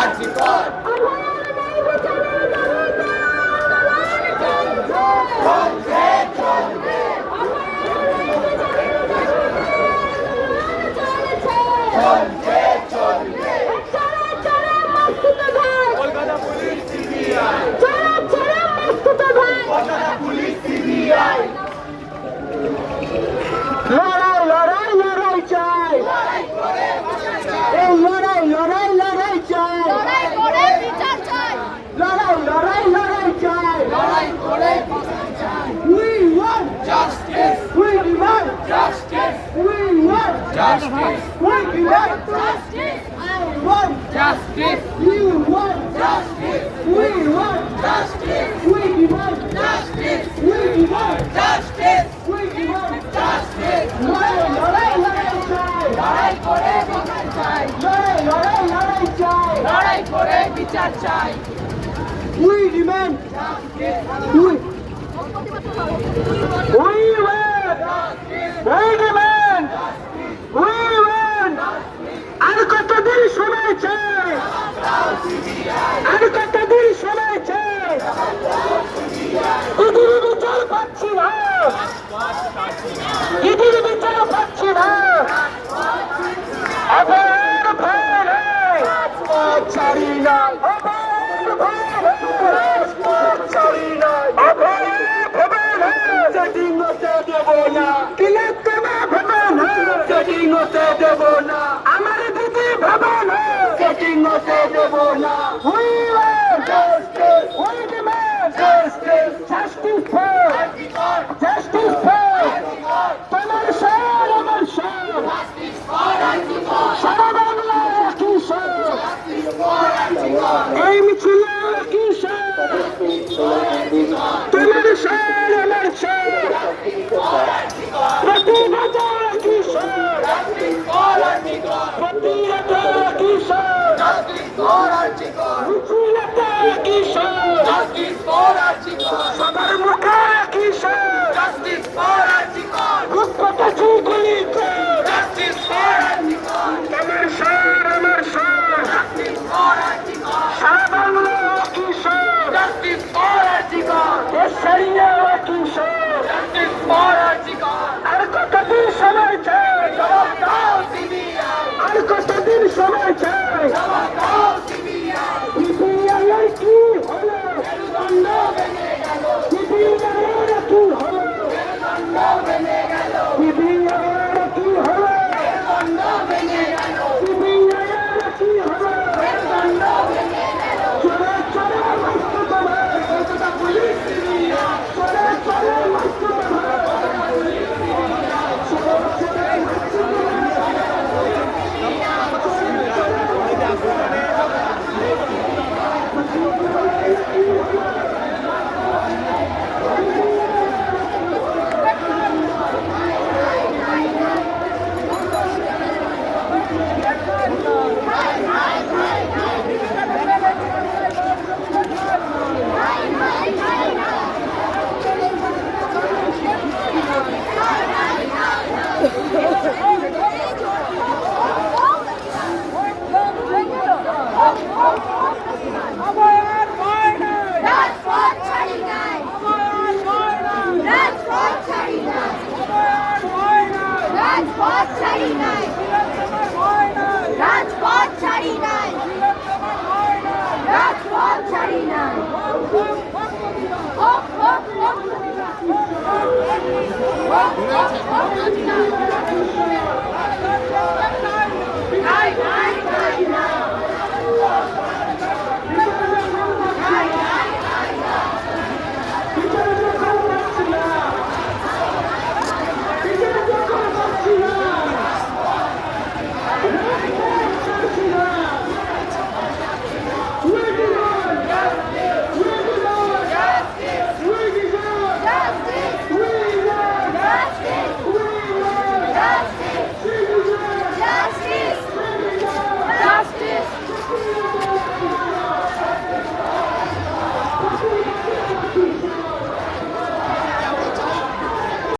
কার্যকর demand justice we want justice we demand I want justice you want justice we want justice we demand justice we demand justice we demand justice লড়াই লড়াই লড়াই চাই লড়াই করে বিচার চাই লড়াই লড়াই লড়াই চাই লড়াই করে বিচার চাই we demand we We আর কতদিন চাই ইদির বিচার পাচ্ছি না ইদির বিচার পাচ্ছি না আবার ভয় নেই রাজপথ ছাড়ি না আবার ভয় নেই রাজপথ ছাড়ি না আবার ভেবে না সেটিং হতে দেব না কিলে তোমা ভেবে না সেটিং হতে দেব না আমার দিদি ভেবে না সেটিং হতে দেব না want justice. We demand justice. Justice for. Justice for. তোমার স্যার আমার স্যার সারা বাংলা একই স্যার এই মিছিলে একই স্যার তোমার স্যার Oh! ছাড়ি নাই রাজপথ ছাড়ি নাই হোক হোক হোক হোক হোক হোক